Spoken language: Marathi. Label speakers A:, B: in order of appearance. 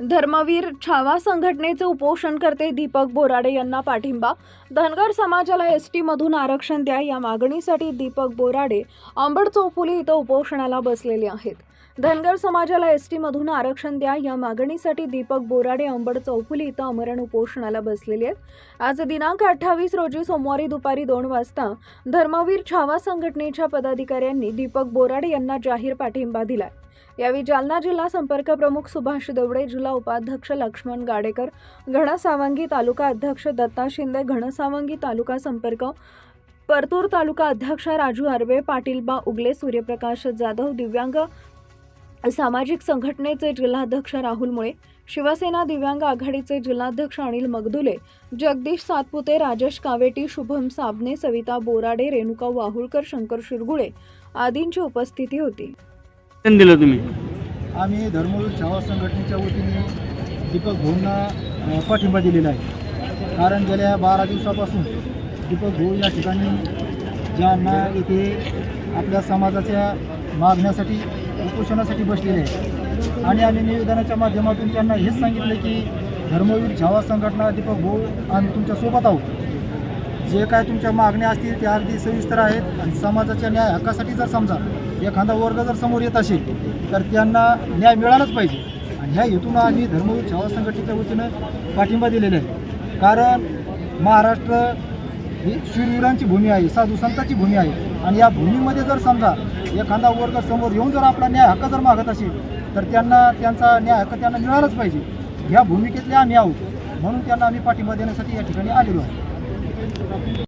A: धर्मवीर छावा संघटनेचे उपोषणकर्ते दीपक बोराडे यांना पाठिंबा. धनगर समाजाला एस टीमधून आरक्षण द्या या मागणीसाठी दीपक बोराडे अंबड चौफुली इथं उपोषणाला बसलेले आहेत. धनगर समाजाला एस टीमधून आरक्षण द्या. या मागणीसाठी दीपक बोराडे अंबड चौफुली इथं अमरण उपोषणाला बसलेले आहेत. आज दिनांक अठ्ठावीस रोजी सोमवारी दुपारी दोन वाजता धर्मवीर छावा संघटनेच्या पदाधिकाऱ्यांनी दीपक बोराडे यांना जाहीर पाठिंबा दिला यावेळी जालना जिल्हा संपर्क प्रमुख सुभाष देवडे जिल्हा उपाध्यक्ष लक्ष्मण गाडेकर घणसावंगी तालुका अध्यक्ष दत्ता शिंदे घणसावंगी तालुका संपर्क परतूर तालुका अध्यक्ष राजू आर्वे पाटीलबा उगले सूर्यप्रकाश जाधव दिव्यांग सामाजिक संघटनेचे जिल्हाध्यक्ष राहुल मुळे शिवसेना दिव्यांग आघाडीचे जिल्हाध्यक्ष अनिल मगदुले जगदीश सातपुते राजेश कावेटी शुभम साबणे सविता बोराडे रेणुका वाहुळकर शंकर शिरगुळे आदींची उपस्थिती होती.
B: दिलं तुम्ही?
C: आम्ही धर्मवीर छावा संघटनेच्या वतीने दीपक भाऊंना अ, पाठिंबा दिलेला आहे. कारण गेल्या बारा दिवसापासून दीपक भाऊ या ठिकाणी ज्यांना येथे आपल्या समाजाच्या मागण्यासाठी उपोषणासाठी बसलेले आहेत. आणि आम्ही निवेदनाच्या माध्यमातून त्यांना हेच सांगितले की धर्मवीर छावा संघटना दीपक भाऊ आम्ही तुमच्यासोबत आहोत. जे काय तुमच्या मागण्या असतील त्या अगदी सविस्तर आहेत आणि समाजाच्या न्याय हक्कासाठी जर समजा एखादा वर्ग जर समोर येत असेल तर त्यांना न्याय मिळालाच पाहिजे. आणि ह्या हेतून आम्ही धर्मवीर छावा संघटनेच्या वतीनं पाठिंबा दिलेला आहे. कारण महाराष्ट्र ही शूरवीरांची भूमी आहे साधू संतांची भूमी आहे. आणि या भूमीमध्ये जर समजा एखादा वर्ग समोर येऊन जर आपला न्याय हक्क जर मागत असेल तर त्यांना त्यांचा न्याय हक्क त्यांना मिळालाच पाहिजे. ह्या भूमिकेतले आम्ही आहोत. म्हणून त्यांना आम्ही पाठिंबा देण्यासाठी या ठिकाणी आलेलो आहे